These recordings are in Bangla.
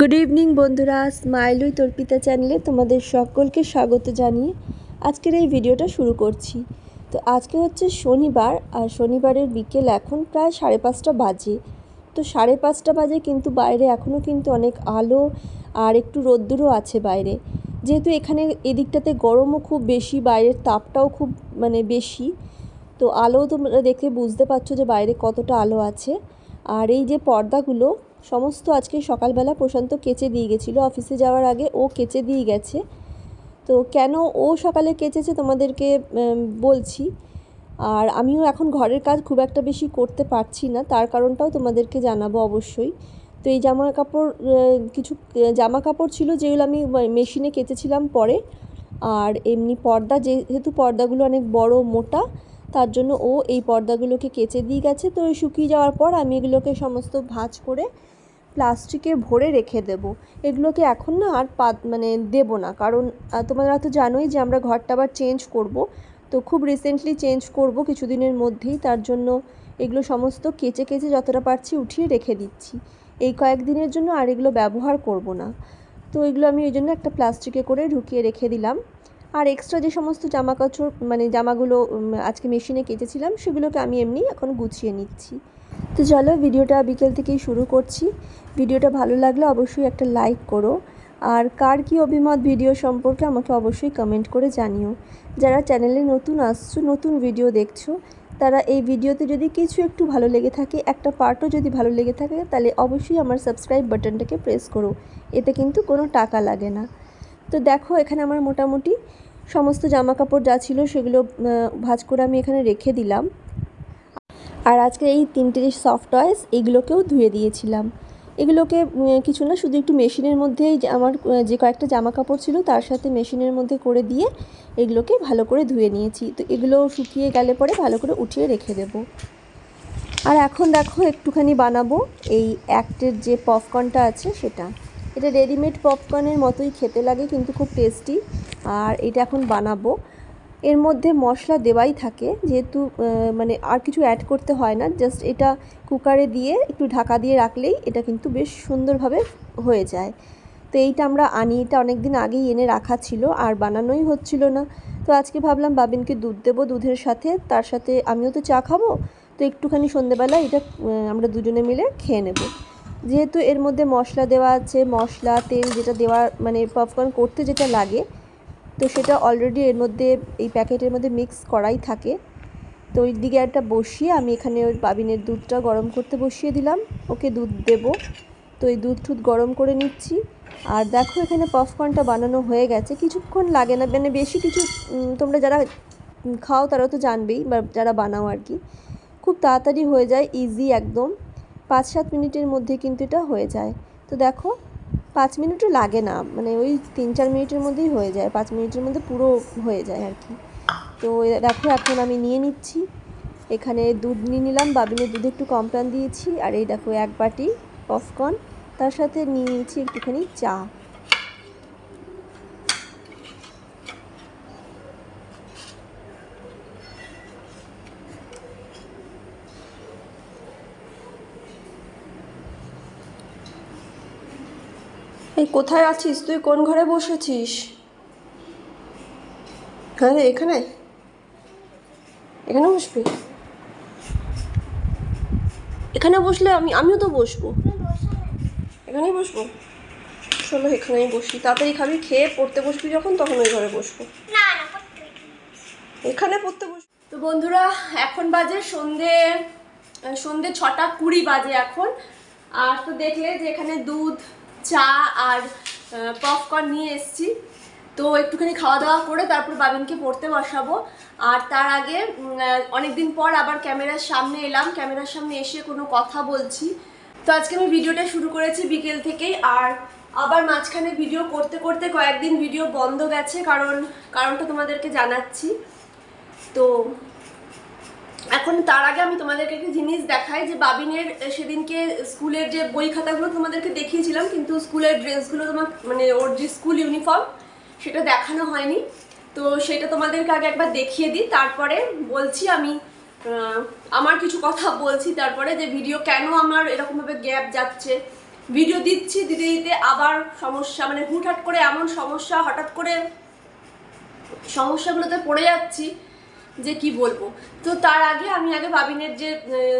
গুড ইভিনিং বন্ধুরা। স্মাইল উইথ অর্পিতা চ্যানেলে তোমাদের সকলকে স্বাগত জানিয়ে আজকের এই ভিডিওটা শুরু করছি। তো আজকে হচ্ছে শনিবার, আর শনিবারের বিকেল এখন প্রায় সাড়ে পাঁচটা বাজে। তো সাড়ে পাঁচটা বাজে কিন্তু বাইরে এখনও কিন্তু অনেক আলো আর একটু রোদ্দুরও আছে বাইরে। যেহেতু এখানে এদিকটাতে গরমও খুব বেশি, বাইরের তাপটাও খুব মানে বেশি। তো আলো তোমরা দেখে বুঝতে পারছ যে বাইরে কতটা আলো আছে। আর এই যে পর্দাগুলো সমস্ত আজকে সকালবেলা প্রশান্ত কেচে দিয়ে গেছিল। অফিসে যাওয়ার আগে ও কেচে দিয়ে গেছে। তো কেন ও সকালে কেচেছে তোমাদেরকে বলছি। আর আমিও এখন ঘরের কাজ খুব একটা বেশি করতে পারছি না, তার কারণটাও তোমাদেরকে জানাব অবশ্যই। তো এই জামা কাপড় কিছু জামা কাপড় ছিল যেগুলো আমি মেশিনে কেচেছিলাম পরে। আর এমনি পর্দা, যেহেতু পর্দাগুলো অনেক বড় মোটা, তার জন্য ও এই পর্দাগুলোকে কেচে দিয়ে গেছে। তো শুকিয়ে যাওয়ার পর আমি এগুলোকে সমস্ত ভাঁজ করে প্লাস্টিকে ভরে রেখে দেব। এগুলোকে এখন না আর পা মানে দেবো না। কারণ তোমরা তো জানোই যে আমরা ঘরটা আবার চেঞ্জ করব। তো খুব রিসেন্টলি চেঞ্জ করব কিছুদিনের মধ্যেই। তার জন্য এগুলো সমস্ত কেচে কেচে যতটা পারছি উঠিয়ে রেখে দিচ্ছি। এই কয়েকদিনের জন্য আর এগুলো ব্যবহার করব না। তো এগুলো আমি ওই জন্য একটা প্লাস্টিকে করে ঢুকিয়ে রেখে দিলাম। আর এক্সট্রা যে সমস্ত জামা কাপড় মানে জামাগুলো আজকে মেশিনে কেচেছিলাম, সেগুলোকে আমি এমনি এখন গুছিয়ে নিচ্ছি। তো চলো ভিডিওটা বিকেল থেকেই শুরু করছি। ভিডিওটা ভালো লাগলে অবশ্যই একটা লাইক করো। আর কার কী অভিমত ভিডিও সম্পর্কে আমাকে অবশ্যই কমেন্ট করে জানিও। যারা চ্যানেলে নতুন আসছো, নতুন ভিডিও দেখছ, তারা এই ভিডিওতে যদি কিছু একটু ভালো লেগে থাকে, একটা পার্টও যদি ভালো লেগে থাকে, তাহলে অবশ্যই আমার সাবস্ক্রাইব বাটনটাকে প্রেস করো। এতে কিন্তু কোনো টাকা লাগে না। তো দেখো, এখানে আমার মোটামুটি সমস্ত জামা কাপড় যা ছিল সেগুলো ভাঁজ করে আমি এখানে রেখে দিলাম। আর আজকে এই তিনটে যে সফট টয়েস এগুলোকেও ধুয়ে দিয়েছিলাম। এগুলোকে কিছু না, শুধু একটু মেশিনের মধ্যেই আমার যে কয়েকটা জামা কাপড় ছিল, তার সাথে মেশিনের মধ্যে করে দিয়ে এগুলোকে ভালো করে ধুয়ে নিয়েছি। তো এগুলো শুকিয়ে গেলে পরে ভালো করে উঠিয়ে রেখে দেবো। আর এখন দেখো, একটুখানি বানাবো এই অ্যাক্টের যে পপকর্নটা আছে সেটা। এটা রেডিমেড পপকর্নের মতোই খেতে লাগে, কিন্তু খুব টেস্টি আর এটা এখন বানাবো। এর মধ্যে মশলা দেওয়াই থাকে, যেহেতু মানে আর কিছু অ্যাড করতে হয় না জাস্ট এটা কুকারে দিয়ে একটু ঢাকা দিয়ে রাখলেই এটা কিন্তু বেশ সুন্দরভাবে হয়ে যায়। তো এইটা আমরা আনি, এটা অনেক দিন আগেই এনে রাখা ছিল, আর বানানোই হচ্ছিল না। তো আজকে ভাবলাম বাবিনকে দুধ দেবো দুধের সাথে, তার সাথে আমিও তো চা খাব, তো একটুখানি সন্ধেবেলা এটা আমরা দুজনে মিলে খেয়ে নেব। যেহেতু এর মধ্যে মশলা দেওয়া আছে, মশলা, তেল যেটা দেওয়া মানে পপকর্ন করতে যেটা লাগে তো সেটা অলরেডি এর মধ্যে, এই প্যাকেটের মধ্যে মিক্স করাই থাকে। তো ওই দিকে একটা বসিয়ে আমি এখানে ওই বাবিনের দুধটা গরম করতে বসিয়ে দিলাম। ওকে দুধ দেব। তো এই দুধ টুধ গরম করে নিচ্ছি। আর দেখো এখানে পপকর্নটা বানানো হয়ে গেছে। কিছুক্ষণ লাগে না মানে বেশি কিছু তোমরা যারা খাও তারা তো জানবেই, বা যারা বানাও আর কি। খুব তাড়াতাড়ি হয়ে যায় ইজি একদম। পাঁচ সাত মিনিটের মধ্যে কিন্তু এটা হয়ে যায়। তো দেখো পাঁচ মিনিটও লাগে না। মানে ওই তিন চার মিনিটের মধ্যেই হয়ে যায়। পাঁচ মিনিটের মধ্যে পুরো হয়ে যায় আর কি। তো দেখো, এখন আমি নিয়ে নিচ্ছি। এখানে দুধ নিয়ে নিলাম। বাবিনের দুধে একটু কম প্রাণ দিয়েছি। আর এই দেখো, এক বাটি পপকর্ন। তার সাথে নিয়ে নিয়েছি একটুখানি চা। এই কোথায় আছিস? তুই কোন ঘরে বসেছিস? হ্যাঁ রে এখানে? এখানে বসবি? এখানে বসলে আমি আমিও তো বসবো। এখানেই বসবো? চলো এখানেই বসি। তাড়াতাড়ি খাবি খেয়ে পড়তে বসবি যখন তখন ওই ঘরে বসবো। এখানে পড়তে বস তো বন্ধুরা এখন বাজে সন্ধে সন্ধে ছটা কুড়ি বাজে এখন। আর তো দেখলে যে এখানে দুধ চা আর পপকর্ন নিয়ে এসেছি। তো একটুখানি খাওয়া দাওয়া করে তারপর বাবিনকে পড়তে বসাবো। আর তার আগে অনেক দিন পর আবার ক্যামেরার সামনে এলাম। ক্যামেরার সামনে এসে কোনো কথা বলছি। তো আজকে আমি ভিডিওটা শুরু করেছি বিকেল থেকেই। আর আবার মাঝখানে ভিডিও করতে করতে কয়েকদিন ভিডিও বন্ধ গেছে, কারণ, কারণটা তোমাদেরকে জানাচ্ছি। তো এখন তার আগে আমি তোমাদেরকে একটা জিনিস দেখাই যে বাবিনের সেদিনকে স্কুলের যে বই খাতাগুলো তোমাদেরকে দেখিয়েছিলাম, কিন্তু স্কুলের ড্রেসগুলো তোমার মানে ওর যে স্কুল ইউনিফর্ম, সেটা দেখানো হয়নি। তো সেটা তোমাদেরকে আগে একবার দেখিয়ে দিই। তারপরে বলছি আমি আমার কিছু কথা বলছি। তারপরে যে ভিডিও কেন আমার এরকমভাবে গ্যাপ যাচ্ছে। ভিডিও দিচ্ছি, দিতে দিতে আবার সমস্যা মানে হুটহাট করে এমন সমস্যা, হঠাৎ করে সমস্যাগুলোতে পড়ে যাচ্ছি। যে কি বলব? তো তার আগে আমি আগে বাবিনের যে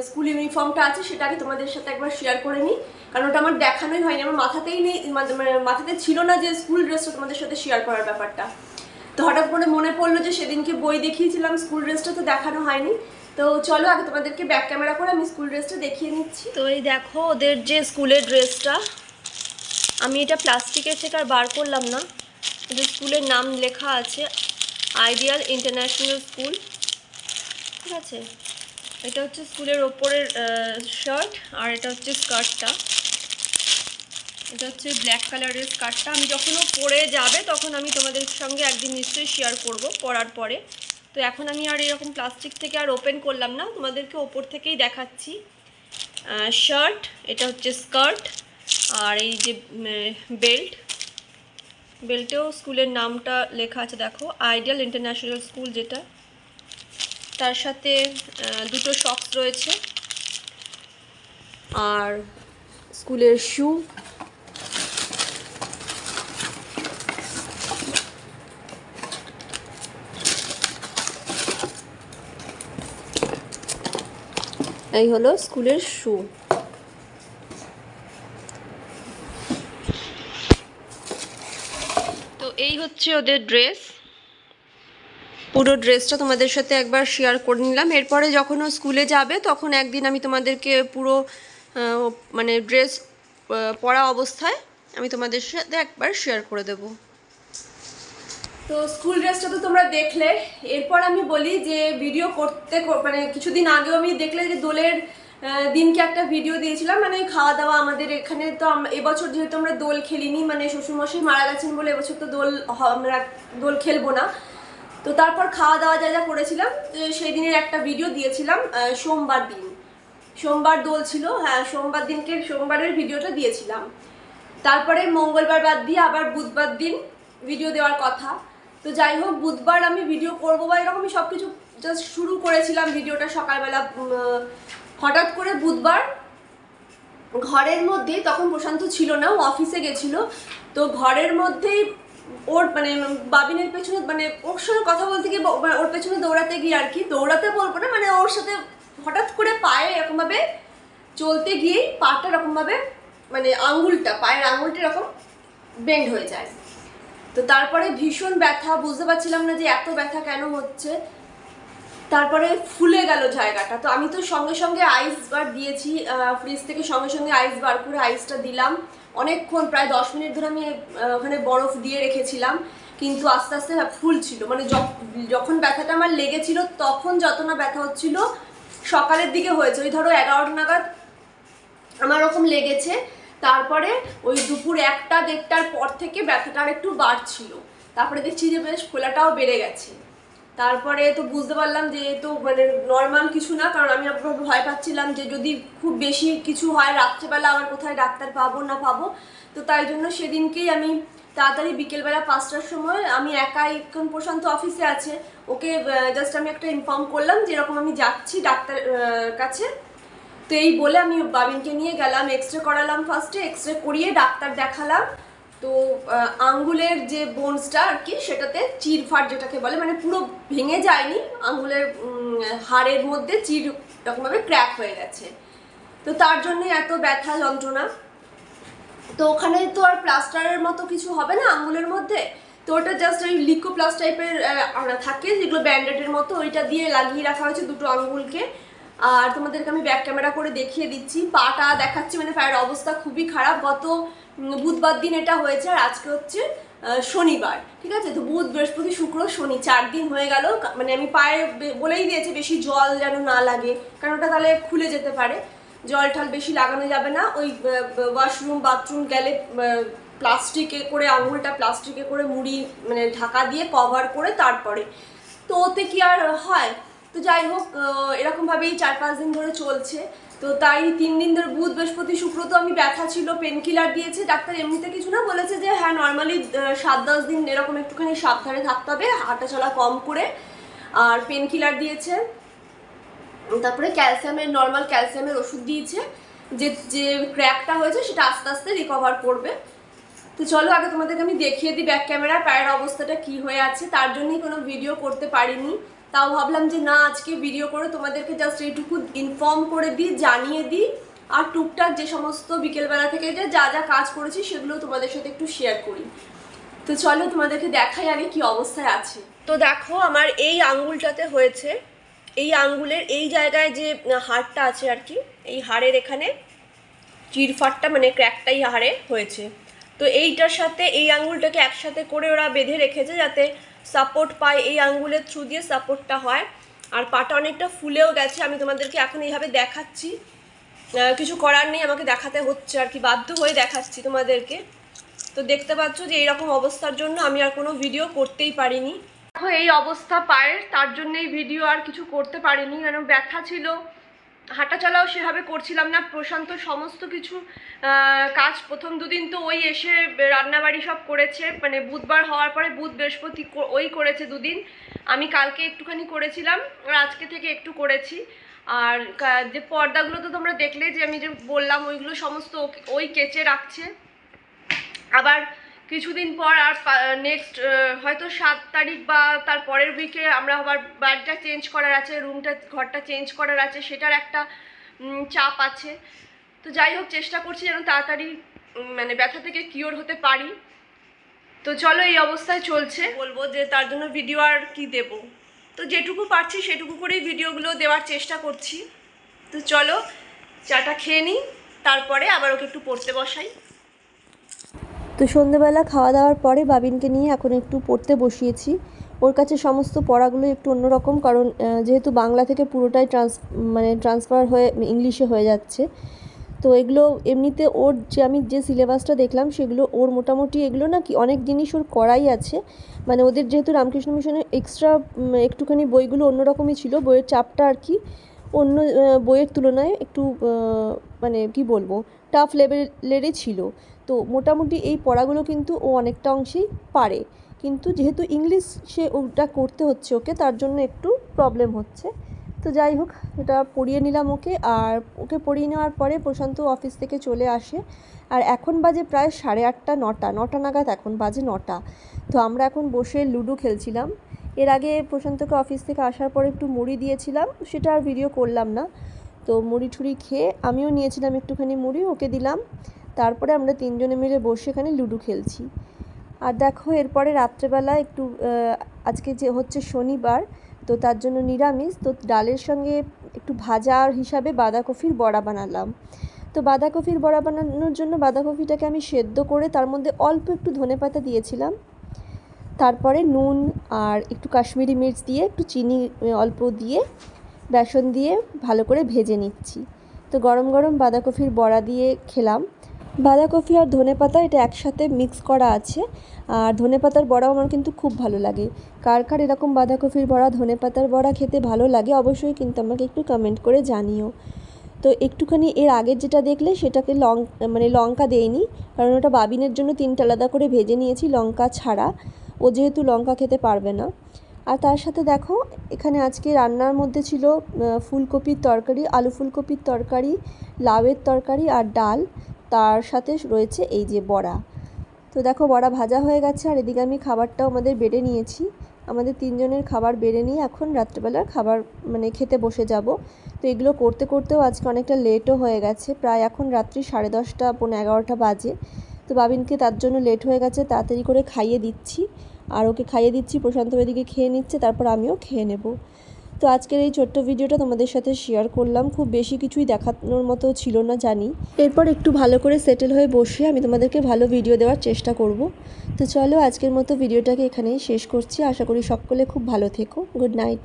স্কুল ইউনিফর্মটা আছে সেটা আগে তোমাদের সাথে একবার শেয়ার করে নিই। কারণ ওটা আমার দেখানোই হয়নি, আমার মাথাতেই নেই মানে মানে মাথাতে ছিল না যে স্কুল ড্রেসটা তোমাদের সাথে শেয়ার করার ব্যাপারটা। তো হঠাৎ করে মনে পড়ল যে সেদিনকে বই দেখিয়েছিলাম স্কুল ড্রেসটা তো দেখানো হয়নি। তো চলো আগে তোমাদেরকে ব্যাক ক্যামেরা করে আমি স্কুল ড্রেসটা দেখিয়ে নিচ্ছি। তো এই দেখো, ওদের যে স্কুলের ড্রেসটা আমি এটা প্লাস্টিকের থেকে আর বার করলাম না। ওদের স্কুলের নাম লেখা আছে আইডিয়াল ইন্টারন্যাশনাল স্কুল ঠিক আছে? এটা হচ্ছে স্কুলের ওপরের শার্ট আর এটা হচ্ছে স্কার্টটা এটা হচ্ছে ব্ল্যাক কালারের স্কার্টটা আমি যখনও পরে যাবে, তখন আমি তোমাদের সঙ্গে একদিন নিশ্চয়ই শেয়ার করব পরার পরে। তো এখন আমি আর এরকম প্লাস্টিক থেকে আর ওপেন করলাম না, তোমাদেরকে ওপর থেকেই দেখাচ্ছি। শার্ট এটা হচ্ছে স্কার্ট আর এই যে বেল্ট বেল্টেও স্কুলের নামটা লেখা আছে, দেখো। আইডিয়াল ইন্টারন্যাশনাল স্কুল যেটা। তার সাথে দুটো শক্স রয়েছে। আর স্কুলের শু এই হলো স্কুলের শু তো এই হচ্ছে ওদের ড্রেস পুরো ড্রেসটা তোমাদের সাথে একবার শেয়ার করে নিলাম। এরপরে যখন ও স্কুলে যাবে, তখন একদিন আমি তোমাদেরকে পুরো মানে ড্রেস পরা অবস্থায় আমি তোমাদের সাথে একবার শেয়ার করে দেব। তো স্কুল ড্রেসটা তো তোমরা দেখলে। এরপর আমি বলি যে ভিডিও করতে মানে কিছুদিন আগেও আমি দেখলে যে দোলের দিনকে একটা ভিডিও দিয়েছিলাম। মানে খাওয়া দাওয়া আমাদের এখানে তো এবছর যেহেতু আমরা দোল খেলিনি মানে শ্বশুরমশাই মারা গেছেন বলে এবছর তো দোল আমরা দোল খেলব না। তো তারপর খাওয়া দাওয়া যা যা করেছিলাম সেই দিনের একটা ভিডিও দিয়েছিলাম সোমবার দিন। সোমবার দোল ছিল হ্যাঁ সোমবার দিনকে, সোমবারের ভিডিওটা দিয়েছিলাম। তারপরে মঙ্গলবার বাদ দিয়ে আবার বুধবার দিন ভিডিও দেওয়ার কথা। তো যাই হোক, বুধবার আমি ভিডিও করব বা এরকমই সব কিছু জাস্ট শুরু করেছিলাম ভিডিওটা সকালবেলা হঠাৎ করে বুধবার ঘরের মধ্যেই, তখন প্রশান্ত ছিল না, ও অফিসে গেছিল। তো ঘরের মধ্যেই ওর মানে বাবিনের পেছনে মানে ওর সঙ্গে কথা বলতে গিয়ে ওর পেছনে দৌড়াতে গিয়ে আর কি দৌড়াতে বলব না মানে ওর সাথে হঠাৎ করে পায়ে এরকমভাবে চলতে গিয়েই পাটা এরকমভাবে মানে আঙ্গুলটা, পায়ের আঙ্গুলটা এরকম বেন্ড হয়ে যায়। তো তারপরে ভীষণ ব্যথা, বুঝতে পারছিলাম না যে এত ব্যথা কেন হচ্ছে। তারপরে ফুলে গেল জায়গাটা। তো আমি তো সঙ্গে সঙ্গে আইস বার দিয়েছি ফ্রিজ থেকে সঙ্গে সঙ্গে আইস বার করে আইসটা দিলাম। অনেকক্ষণ, প্রায় দশ মিনিট ধরে আমি ওখানে বরফ দিয়ে রেখেছিলাম, কিন্তু আস্তে আস্তে ফুলছিল মানে যখ- যখন ব্যথাটা আমার লেগেছিল, তখন যত না ব্যথা হচ্ছিল, সকালের দিকে হয়েছে। ওই ধরো এগারোটা নাগাদ আমার ওরকম লেগেছে। তারপরে ওই দুপুর একটা, দেড়টার পর থেকে ব্যথাটা আর একটু বাড়ছিল। তারপরে দেখছি যে বেশ ফোলাটাও বেড়ে গেছে। তারপরে তো বুঝতে পারলাম যে তো মানে নর্মাল কিছু না, কারণ আমি আপনার ভয় পাচ্ছিলাম যে যদি খুব বেশি কিছু হয় রাত্রেবেলা আবার কোথায় ডাক্তার পাবো না পাবো। তো তাই জন্য সেদিনকেই আমি তাড়াতাড়ি বিকেলবেলা পাঁচটার সময় আমি একাই এখন প্রশান্ত অফিসে আছে। ওকে জাস্ট আমি একটা ইনফর্ম করলাম যে এরকম আমি যাচ্ছি ডাক্তার কাছে। তো এই বলে আমি বাবিনকে নিয়ে গেলাম এক্স রে করালাম ফার্স্টে এক্স রে করিয়ে ডাক্তার দেখালাম। তো আঙ্গুলের যে বোনসটা আর কি, সেটাতে চির ফাট যেটাকে বলে মানে পুরো ভেঙে যায়নি, আঙ্গুলের হাড়ের মধ্যে চির এরকমভাবে ক্র্যাক হয়ে গেছে। তো তার জন্য এত ব্যথা, যন্ত্রণা। তো ওখানে তো আর প্লাস্টারের মতো কিছু হবে না আঙ্গুলের মধ্যে? তো ওটা জাস্ট ওই লিকো প্লাস টাইপের থাকে, যেগুলো ব্যান্ডেডের মতো, ওইটা দিয়ে লাগিয়ে রাখা হয়েছে দুটো আঙ্গুলকে। আর তোমাদেরকে আমি ব্যাক ক্যামেরা করে দেখিয়ে দিচ্ছি। পাটা দেখাচ্ছি মানে পায়ের অবস্থা খুবই খারাপ। গত বুধবার দিন এটা হয়েছে আর আজকে হচ্ছে শনিবার, ঠিক আছে? তো বুধ, বৃহস্পতি, শুক্র, শনি চার দিন হয়ে গেল। মানে আমি পায়ে বলেই দিয়েছি বেশি জল যেন না লাগে, কারণ ওটা তাহলে খুলে যেতে পারে। জল ঠাল বেশি লাগানো যাবে না। ওই ওয়াশরুম বাথরুম গেলে প্লাস্টিকে করে, আঙুলটা প্লাস্টিকে করে মুড়ি মানে ঢাকা দিয়ে কভার করে তারপরে। তো ওতে কি আর হয়? তো যাই হোক এরকমভাবেই চার পাঁচ দিন ধরে চলছে। তো তাই তিন দিন ধরে বুধ, বৃহস্পতি, শুক্র তো আমি ব্যথা ছিল পেন কিলার দিয়েছে, ডাক্তার এমনিতে কিছু না বলেছে যে হ্যাঁ নর্মালি সাত, দশ দিন এরকম একটুখানি সাবধানে থাকতে হবে, হাঁটা চলা কম করে। আর পেন কিলার দিয়েছে। তারপরে ক্যালসিয়ামের নর্মাল ক্যালসিয়ামের ওষুধ দিয়েছে, যে যে ক্র্যাকটা হয়েছে সেটা আস্তে আস্তে রিকভার করবে। তো চলো, আগে তোমাদেরকে আমি দেখিয়ে দিই ব্যাক ক্যামেরা পায়ের অবস্থাটা কি হয়ে আছে, তার জন্যই কোনো ভিডিও করতে পারিনি। তাও ভাবলাম যে না, আজকে ভিডিও করে তোমাদেরকে জাস্ট এইটুকু ইনফর্ম করে দিই, জানিয়ে দিই। আর টুকটাক যে সমস্ত বিকেলবেলা থেকে যে যা যা কাজ করেছি, সেগুলো তোমাদের সাথে একটু শেয়ার করি। তো চলো তোমাদেরকে দেখাই আগে কি অবস্থায় আছে। তো দেখো, আমার এই আঙ্গুলটাতে হয়েছে, এই আঙ্গুলের এই জায়গায় যে হাড়টা আছে আর কি, এই হাড়ের এখানে চিরফাটটা মানে ক্র্যাকটাই হাড়ে হয়েছে। তো এইটার সাথে, এই আঙ্গুলটাকে একসাথে করে ওরা বেঁধে রেখেছে যাতে সাপোর্ট পায় এই আঙ্গুলের থ্রু দিয়ে সাপোর্টটা হয়। আর পাটা অনেকটা ফুলেও গেছে, আমি তোমাদেরকে এখন এইভাবে দেখাচ্ছি। কিছু করার নেই, আমাকে দেখাতে হচ্ছে আর কি, বাধ্য হয়ে দেখাচ্ছি তোমাদেরকে। তো দেখতে পাচ্ছ যে এইরকম অবস্থার জন্য আমি আর কোনো ভিডিও করতেই পারিনি। এই অবস্থা পায়ের, তার জন্য এই ভিডিও আর কিছু করতে পারিনি। কারণ ব্যথা ছিল হাঁটা চলাও সেভাবে করছিলাম না, প্রশান্ত সমস্ত কিছু কাজ প্রথম দুদিন তো ওই এসে রান্নাবাড়ি সব করেছে মানে বুধবার হওয়ার পরে বুধ বৃহস্পতি ওই করেছে দুদিন। আমি কালকে একটুখানি করেছিলাম, আর আজকে থেকে একটু করেছি। আর যে পর্দাগুলো তো তোমরা দেখলে, যে আমি যে বললাম, ওইগুলো সমস্ত ওই কেচে রাখছে। আবার কিছুদিন পর আর নেক্সট হয়তো সাত তারিখ বা তার পরের উইকে আমরা আবার বাড়িটা চেঞ্জ করার আছে রুমটা ঘরটা চেঞ্জ করার আছে, সেটার একটা চাপ আছে। তো যাই হোক, চেষ্টা করছি যেন তাড়াতাড়ি মানে ব্যথা থেকে কিওর হতে পারি। তো চলো এই অবস্থায় চলছে। বলব যে তার জন্য ভিডিও আর কি দেব? তো যেটুকু পারছি সেটুকু করেই ভিডিওগুলো দেওয়ার চেষ্টা করছি। তো চলো চাটা খেয়ে নিই, তারপরে আবার ওকে একটু পড়তে বসাই। তো সন্ধেবেলা খাওয়া দাওয়ার পরে বাবিনকে নিয়ে এখন একটু পড়তে বসিয়েছি। ওর কাছে সমস্ত পড়াগুলো একটু অন্যরকম কারণ যেহেতু বাংলা থেকে পুরোটাই ট্রান্স মানে ট্রান্সফার হয়ে, ইংলিশে হয়ে যাচ্ছে। তো এগুলো এমনিতে ওর যে, আমি যে সিলেবাসটা দেখলাম সেগুলো ওর মোটামুটি এগুলো না কি অনেক জিনিস ওর করাই আছে। মানে ওদের যেহেতু রামকৃষ্ণ মিশনের এক্সট্রা একটুখানি বইগুলো অন্যরকমই ছিল, বইয়ের চাপটা আর কি অন্য বইয়ের তুলনায় একটু মানে কি বলব টাফ লেভেলেরই ছিল। তো মোটামুটি এই পড়াগুলো কিন্তু ও অনেকটা অংশেই পারে। কিন্তু যেহেতু ইংলিশ সে ওটা করতে হচ্ছে ওকে, তার জন্য একটু প্রবলেম হচ্ছে। তো যাই হোক, এটা পড়িয়ে নিলাম ওকে। আর ওকে পড়িয়ে নেওয়ার পরে প্রশান্ত অফিস থেকে চলে আসে। আর এখন বাজে প্রায় সাড়ে আটটা, নটা। নটা নাগাদ এখন বাজে নটা। তো আমরা এখন বসে লুডো খেলছিলাম। এর আগে প্রশান্তকে অফিস থেকে আসার পরে একটু মুড়ি দিয়েছিলাম, সেটা আর ভিডিও করলাম না। তো মুড়ি ঠুড়ি খেয়ে আমিও নিয়েছিলাম একটুখানি মুড়ি, ওকে দিলাম। তারপরে আমরা তিনজনে মিলে বসে এখানে লুডো খেলছি। আর দেখো, এরপরে রাত্রেবেলা একটু আজকে যে হচ্ছে শনিবার, তো তার জন্য নিরামিষ। তো ডালের সঙ্গে একটু ভাজা হিসাবে বাঁধাকপির বড়া বানালাম। তো বাঁধাকপির বড়া বানানোর জন্য বাঁধাকপিটাকে আমি সেদ্ধ করে তার মধ্যে অল্প একটু ধনেপাতা দিয়েছিলাম। তারপরে নুন আর একটু কাশ্মীরি মির্চ দিয়ে একটু চিনি অল্প দিয়ে বেসন দিয়ে ভালো করে ভেজে নিচ্ছি। তো গরম গরম বাঁধাকপির বড়া দিয়ে খেলাম। বাঁধাকপি আর ধনেপাতা এটা একসাথে মিক্স করা আছে। আর ধনেপাতার বড়াও আমার কিন্তু খুব ভালো লাগে। কার কার এরকম বাঁধাকপির বড়া ধনেপাতার বড়া খেতে ভালো লাগে অবশ্যই কিন্তু আমাকে একটু কমেন্ট করে জানিও। তো একটুখানি এর আগের যেটা দেখলে সেটাকে লং মানে লঙ্কা দেয়নি কারণ ওটা বাবিনের জন্য তিনটা আলাদা করে ভেজে নিয়েছি লঙ্কা ছাড়া। ও যেহেতু লঙ্কা খেতে পারবে না। আর তার সাথে দেখো, এখানে আজকে রান্নার মধ্যে ছিল ফুলকপির তরকারি, আলু ফুলকপির তরকারি, লাউয়ের তরকারি আর ডাল। তার সাথে রয়েছে এই যে বড়া। তো দেখো, বড়া ভাজা হয়ে গেছে, আর এদিকে আমি খাবারটাও আমাদের বেড়ে নিয়েছি। আমাদের তিনজনের খাবার বেড়ে নিয়ে এখন রাত্রেবেলার খাবার মানে খেতে বসে যাব। তো এগুলো করতে করতেও আজকে অনেকটা লেটও হয়ে গেছে। প্রায় এখন রাত্রি সাড়ে দশটা, পৌনে এগারোটা বাজে। তো বাবিনকে তার জন্য লেট হয়ে গেছে, তাড়াতাড়ি করে খাইয়ে দিচ্ছি। আর ওকে খাইয়ে দিচ্ছি, প্রশান্ত এদিকে খেয়ে নিচ্ছে, তারপর আমিও খেয়ে নেব। তো আজকের এই ছোট্ট ভিডিওটা তোমাদের সাথে শেয়ার করলাম। খুব বেশি কিছুই দেখানোর মতো ছিল না, জানি। এরপর একটু ভালো করে সেটেল হয়ে বসে আমি তোমাদেরকে ভালো ভিডিও দেওয়ার চেষ্টা করব। তো চলো আজকের মতো ভিডিওটাকে এখানেই শেষ করছি। আশা করি সকলে খুব ভালো থেকো। Good night